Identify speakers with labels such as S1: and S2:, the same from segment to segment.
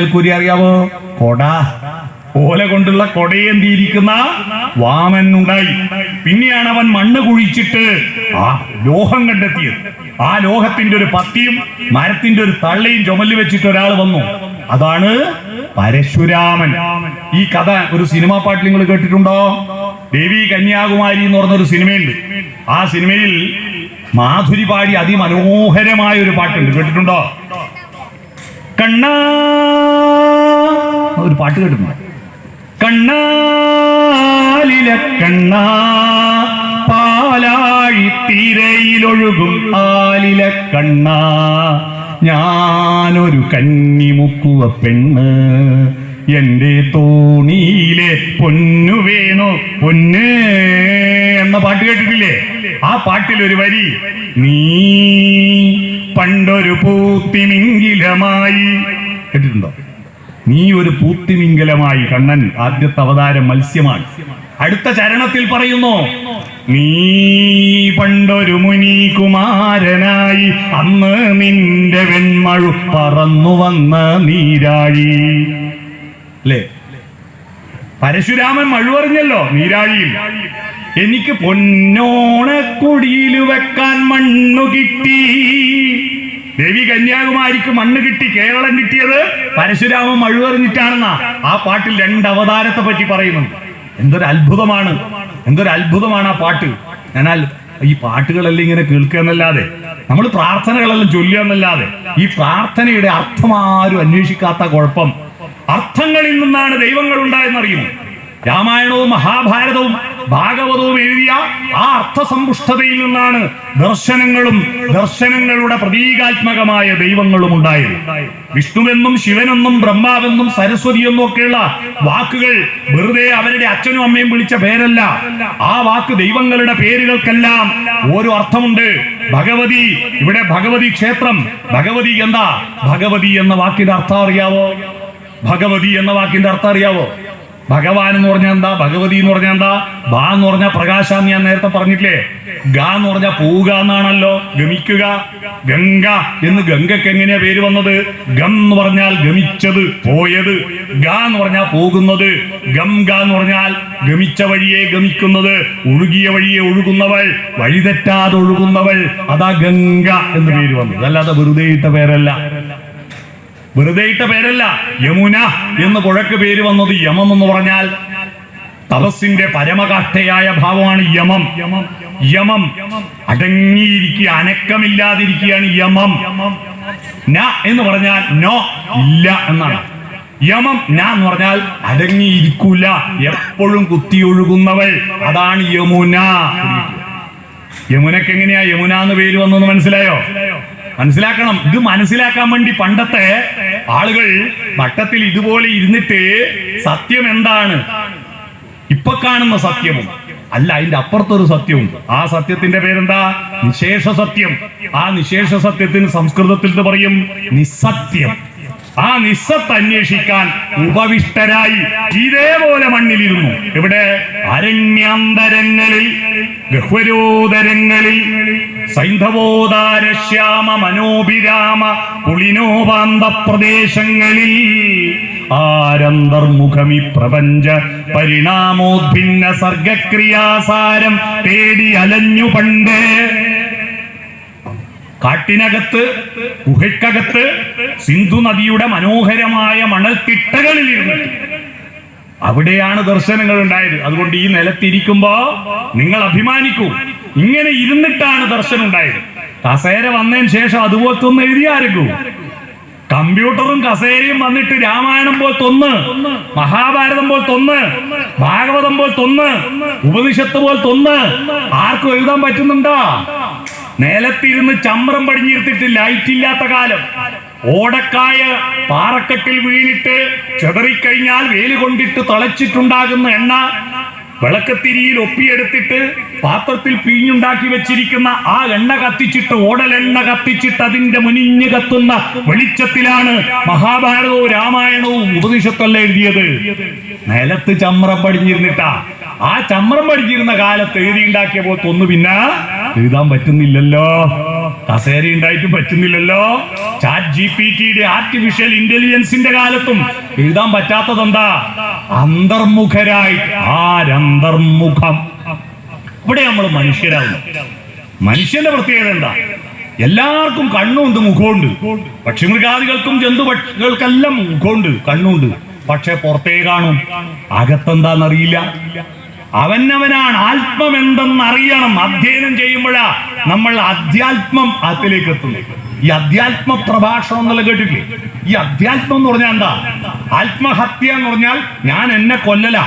S1: മേൽക്കൂരി അറിയാവോ? കൊട. ഓല കൊണ്ടുള്ള കൊടയേന്തിയിരിക്കുന്ന വാമൻ ഉണ്ടായി. പിന്നെയാണ് അവൻ മണ്ണ് കുഴിച്ചിട്ട് ആ ലോഹം കണ്ടെത്തിയത്. ആ ലോഹത്തിന്റെ ഒരു പത്തിയും മരത്തിന്റെ ഒരു തള്ളയും ചുമൽ വെച്ചിട്ട് ഒരാൾ വന്നു. അതാണ് പരശുരാമൻ. ഈ കഥ ഒരു സിനിമാ പാട്ടിൽ നിങ്ങൾ കേട്ടിട്ടുണ്ടോ? ദേവി കന്യാകുമാരി എന്ന് പറഞ്ഞൊരു സിനിമയുണ്ട്. ആ സിനിമയിൽ മാധുരി പാടി അതിമനോഹരമായ ഒരു പാട്ടുണ്ട്. കേട്ടിട്ടുണ്ടോ? കണ്ണാ. ഒരു പാട്ട് കേട്ടു കണ്ണാലിലെ കണ്ണ പാലാഴി തീരയിലൊഴുകും ആലിലെ കണ്ണ. ഞാനൊരു കന്നിമുക്കുവ പെണ്ണ് എന്റെ തോണിയിലെ പൊന്നു വേണോ പൊന്ന് എന്ന പാട്ട് കേട്ടിട്ടില്ലേ? ആ പാട്ടിൽ ഒരു വരി നീ പണ്ടൊരു പൂത്തിമിങ്കിലമായി കേട്ടിട്ടുണ്ടോ? നീ ഒരു പൂത്തിമിംഗലമായി കണ്ണൻ. ആദ്യത്തെ അവതാരം മത്സ്യമാണ്. അടുത്ത ചരണത്തിൽ പറയുന്നു നീ പണ്ടൊരു മുനി കുമാരനായി അന്ന് നിന്റെ വെൺമഴു പറന്നു വന്ന നീരാഴി. അല്ലേ? പരശുരാമൻ മഴുവറിഞ്ഞല്ലോ നീരാഴിയിൽ. എനിക്ക് പൊന്നോണ കുടിയിൽ വെക്കാൻ മണ്ണു കിട്ടി. ദേവി കന്യാകുമാരിക്ക് മണ്ണ് കിട്ടി കേരളം കിട്ടിയത് പരശുരാമൻ മഴുവറിഞ്ഞിട്ടാണെന്നാ. ആ പാട്ടിൽ രണ്ട് അവതാരത്തെ പറ്റി പറയുന്നു. എന്തൊരു അത്ഭുതമാണ്. എന്തൊരു അത്ഭുതമാണ് ആ പാട്ട്. എന്നാൽ ഈ പാട്ടുകളെല്ലാം ഇങ്ങനെ കേൾക്കുക എന്നല്ലാതെ നമ്മൾ പ്രാർത്ഥനകളെല്ലാം ചൊല്ലുക എന്നല്ലാതെ ഈ പ്രാർത്ഥനയുടെ അർത്ഥം ആരും അന്വേഷിക്കാത്ത കുഴപ്പം. അർത്ഥങ്ങളിൽ നിന്നാണ് ദൈവങ്ങൾ ഉണ്ടായെന്നറിയുന്നു രാമായണവും മഹാഭാരതവും ഭാഗവതവും എഴുതിയ ആ അർത്ഥസമ്പുഷ്ടതയിൽ നിന്നാണ് ദർശനങ്ങളും ദർശനങ്ങളുടെ പ്രതീകാത്മകമായ ദൈവങ്ങളും ഉണ്ടായത്. വിഷ്ണുവെന്നും ശിവനെന്നും ബ്രഹ്മാവെന്നും സരസ്വതി എന്നും ഒക്കെയുള്ള വാക്കുകൾ വെറുതെ അവരുടെ അച്ഛനും അമ്മയും വിളിച്ച പേരല്ല. ആ വാക്ക് ദൈവങ്ങളുടെ പേരുകൾക്കെല്ലാം ഓരോ അർത്ഥമുണ്ട്. ഭഗവതി ഇവിടെ ഭഗവതി ക്ഷേത്രം. ഭഗവതി എന്താ? ഭഗവതി എന്ന വാക്കിന്റെ അർത്ഥം അറിയാവോ? ഭഗവതി എന്ന വാക്കിന്റെ അർത്ഥം അറിയാവോ? ഭഗവാൻ എന്ന് പറഞ്ഞാൽ എന്താ? ഭഗവതി എന്ന് പറഞ്ഞാൽ എന്താ? ബാ എന്ന് പറഞ്ഞാൽ പ്രകാശാന്ന് ഞാൻ നേരത്തെ പറഞ്ഞിട്ടില്ലേ? ഗ എന്ന് പറഞ്ഞാൽ പോവുക എന്നാണല്ലോ. ഗമിക്കുക. ഗംഗ. എന്ന് ഗംഗക്ക് എങ്ങനെയാ പേര് വന്നത്? ഗം എന്ന് പറഞ്ഞാൽ ഗമിച്ചത് പോയത്. ഗ എന്ന് പറഞ്ഞാൽ പോകുന്നത്. ഗം ഗ എന്ന് പറഞ്ഞാൽ ഗമിച്ച വഴിയെ ഗമിക്കുന്നത്. ഒഴുകിയ വഴിയെ ഒഴുകുന്നവൾ. വഴിതെറ്റാതെ ഒഴുകുന്നവൾ. അതാ ഗംഗ എന്ന് പേര് വന്നത്. അല്ലാതെ വെറുതെ ഇട്ട പേരല്ല. വെറുതെ ഇട്ട പേരല്ല യമുന എന്ന് പുഴക്ക് പേര് വന്നത് യമം എന്ന് പറഞ്ഞാൽ തപസ്സിന്റെ പരമകാഷ്ഠയായ ഭാവമാണ് യമം. യമം അടങ്ങിയിരിക്കുക അനക്കമില്ലാതിരിക്കുകയാണ് യമം. ന എന്ന് പറഞ്ഞാൽ നോ ഇല്ല എന്നാണ്. യമം ന എന്ന് പറഞ്ഞാൽ അടങ്ങിയിരിക്കൂല എപ്പോഴും കുത്തിയൊഴുകുന്നവൾ അതാണ് യമുന. യമുനക്ക് എങ്ങനെയാ യമുന എന്ന് പേര് വന്നെന്ന് മനസ്സിലായോ? മനസ്സിലാക്കണം. ഇത് മനസ്സിലാക്കാൻ വേണ്ടി പണ്ടത്തെ ആളുകൾ വട്ടത്തിൽ ഇതുപോലെ ഇരുന്നിട്ട് സത്യം എന്താണ്? ഇപ്പൊ കാണുന്ന സത്യവും. അല്ല അതിന്റെ അപ്പുറത്തൊരു സത്യവും. ആ സത്യത്തിന്റെ പേരെന്താ? നിശേഷ സത്യം. ആ നിശേഷ സത്യത്തിന് സംസ്കൃതത്തിൽ പറയും നിസ്സത്യം ആ നിസ്സത്ത് അന്വേഷിക്കാൻ ഉപവിഷ്ടരായി ഇതേപോലെ മണ്ണിലിരുന്നു. ഇവിടെ അരണ്യാന്തരങ്ങളിൽ ഗഹ്വരോദരങ്ങളിൽ സൈന്ധവോദാര ശ്യാമ മനോഭിരാമ പുളിനോപാന്ത പ്രദേശങ്ങളിൽ ആരന്തർമുഖമി പ്രപഞ്ച പരിണാമോദ്ഭിന്ന സർഗക്രിയാസാരം തേടി അലഞ്ഞു പണ്ട് കാട്ടിനകത്ത് ഗുഹയ്ക്കകത്ത് സിന്ധു നദിയുടെ മനോഹരമായ മണൽത്തിട്ടകളിൽ ഇരുന്നിട്ട് അവിടെയാണ് ദർശനങ്ങൾ ഉണ്ടായത്. അതുകൊണ്ട് ഈ നിലത്തിരിക്കുമ്പോ നിങ്ങൾ അഭിമാനിക്കൂ. ഇങ്ങനെ ഇരുന്നിട്ടാണ് ദർശനം ഉണ്ടായത്. കസേര വന്നതിന് ശേഷം അതുപോലത്തെ ഒന്ന് എഴുതിയായിരിക്കൂ കമ്പ്യൂട്ടറും കസേരയും വന്നിട്ട് രാമായണം പോലത്തെ മഹാഭാരതം പോലത്തെ ഭാഗവതം പോലത്തെ ഉപനിഷത്ത് പോലത്തെ ഒന്ന് ആർക്കും എഴുതാൻ പറ്റുന്നുണ്ടോ? നിലത്തിരുന്ന് ചമ്രം പടിഞ്ഞിരുത്തിട്ട് ലൈറ്റ് ഇല്ലാത്ത കാലം. ഓടക്കായ പാറക്കെട്ടിൽ വീണിട്ട് ചെതറിക്കഴിഞ്ഞാൽ വേൽ കൊണ്ടിട്ട് തളച്ചിട്ടുണ്ടാകുന്ന എണ്ണ വിളക്കത്തിരിയിൽ ഒപ്പിയെടുത്തിട്ട് പാത്രത്തിൽ പിഴിഞ്ഞുണ്ടാക്കി വെച്ചിരിക്കുന്ന ആ എണ്ണ കത്തിച്ചിട്ട് ഓടലെണ്ണ കത്തിച്ചിട്ട് അതിന്റെ മുനിഞ്ഞു കത്തുന്ന വെളിച്ചത്തിലാണ് മഹാഭാരതവും രാമായണവും ഉപനിഷത്തല്ല എഴുതിയത്. നിലത്ത് ചമ്രം പടിഞ്ഞിരുന്നിട്ടാ. ആ ചമ്രം പടിഞ്ഞിരുന്ന കാലത്ത് എഴുതി ഉണ്ടാക്കിയ പോലത്തെ ഒന്ന് പിന്നെ. എഴുതാൻ പറ്റുന്നില്ലല്ലോ. കസേര ഉണ്ടായിട്ടും പറ്റുന്നില്ലല്ലോ. ചാറ്റ് ജി പി ടിയുടെ ആർട്ടിഫിഷ്യൽ ഇന്റലിജൻസിന്റെ കാലത്തും എഴുതാൻ പറ്റാത്തതെന്താ? അന്തർമുഖരായി ആരന്തർമുഖം. ഇവിടെ നമ്മൾ മനുഷ്യരാകുന്നു. മനുഷ്യന്റെ പ്രത്യേകത എന്താ? എല്ലാവർക്കും കണ്ണുണ്ട് മുഖമുണ്ട്. പക്ഷിമൃഗാദികൾക്കും ജന്തുപക്ഷികൾക്കെല്ലാം മുഖമുണ്ട് കണ്ണുണ്ട്. പക്ഷെ പുറത്തേ കാണും. അകത്തെന്താന്നറിയില്ല. അവനവനാണ് അറിയണം അധ്യയനം ചെയ്യുമ്പോഴാ നമ്മൾ അധ്യാത്മം അതിലേക്ക് എത്തുന്നത് ഈ അധ്യാത്മ പ്രഭാഷണം എന്നുള്ള കേട്ടിട്ടില്ലേ? ഈ അധ്യാത്മം എന്ന് പറഞ്ഞാൽ എന്താ? ആത്മഹത്യ എന്ന് പറഞ്ഞാൽ ഞാൻ എന്നെ കൊല്ലല.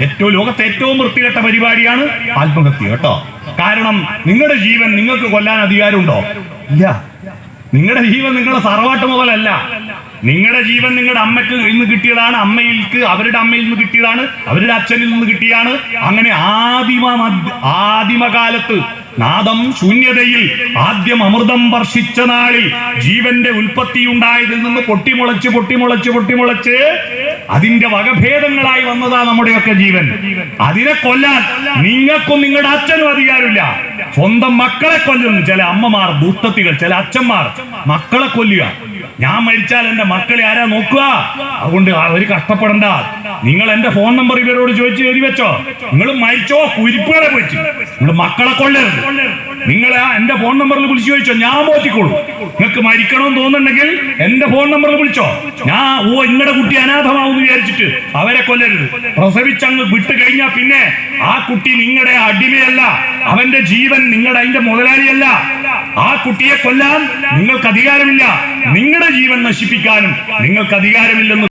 S1: ഏറ്റവും ലോകത്തെ ഏറ്റവും വൃത്തികെട്ട പരിപാടിയാണ് ആത്മഹത്യ കേട്ടോ. കാരണം നിങ്ങളുടെ ജീവൻ നിങ്ങൾക്ക് കൊല്ലാൻ അധികാരമുണ്ടോ? ഇല്ല. നിങ്ങളുടെ ജീവൻ നിങ്ങളുടെ സർവാട്ട് മുതലല്ല. നിങ്ങളുടെ ജീവൻ നിങ്ങളുടെ അമ്മയ്ക്ക് ഇന്ന് കിട്ടിയതാണ് അമ്മയിൽക്ക് അവരുടെ അമ്മയിൽ നിന്ന് കിട്ടിയതാണ് അവരുടെ അച്ഛനിൽ നിന്ന് കിട്ടിയാണ്. അങ്ങനെ ആദിമ ആദിമകാലത്ത് നാദം ശൂന്യതയിൽ ആദ്യം അമൃതം വർഷിച്ച നാളിൽ ജീവന്റെ ഉൽപ്പത്തി ഉണ്ടായതിൽ നിന്ന് പൊട്ടിമുളച്ച് പൊട്ടിമുളച്ച് പൊട്ടിമുളച്ച് അതിന്റെ വകഭേദങ്ങളായി വന്നതാ നമ്മുടെയൊക്കെ ജീവൻ. അതിനെ കൊല്ലാൻ നിങ്ങൾക്കും നിങ്ങളുടെ അച്ഛനും അധികാരമില്ല. സ്വന്തം മക്കളെ കൊല്ലുന്നു. ചില അമ്മമാർ ദുഷ്ടത്തികൾ ചില അച്ഛന്മാർ മക്കളെ കൊല്ലുക. ഞാൻ മരിച്ചാൽ എന്റെ മക്കളെ ആരാ നോക്കുക? അതുകൊണ്ട് അവർ കഷ്ടപ്പെടണ്ട. നിങ്ങൾ എന്റെ ഫോൺ നമ്പർ ഇവരോട് ചോദിച്ചു എഴുതി വെച്ചോ. നിങ്ങൾ മരിച്ചോ? കുരിപ്പുകളെ വെച്ച് നിങ്ങൾ മക്കളെ കൊല്ലരുത്. നിങ്ങൾ എന്റെ ഫോൺ നമ്പറിൽ വിളിച്ചു ചോദിച്ചോ ഞാൻ മോറ്റിക്കോളൂ. നിങ്ങൾക്ക് മരിക്കണമെന്ന് തോന്നുന്നുണ്ടെങ്കിൽ എന്റെ ഫോൺ നമ്പറിൽ വിളിച്ചോ. ഞാൻ ഓ ഇങ്ങടെ കുട്ടി അനാഥമാവും വിചാരിച്ചിട്ട് അവരെ കൊല്ലരുത്. പ്രസവിച്ചങ്ങ് വിട്ട് കഴിഞ്ഞാൽ പിന്നെ ആ കുട്ടി നിങ്ങളുടെ അടിമയല്ല. അവന്റെ ജീവൻ നിങ്ങളുടെ അതിന്റെ മുതലാളിയല്ല. ആ കുട്ടിയെ കൊല്ലാൻ നിങ്ങൾക്ക് അധികാരമില്ല നിങ്ങളുടെ ജീവൻ നശിപ്പിക്കാനും നിങ്ങൾക്ക് അധികാരമില്ലെന്ന്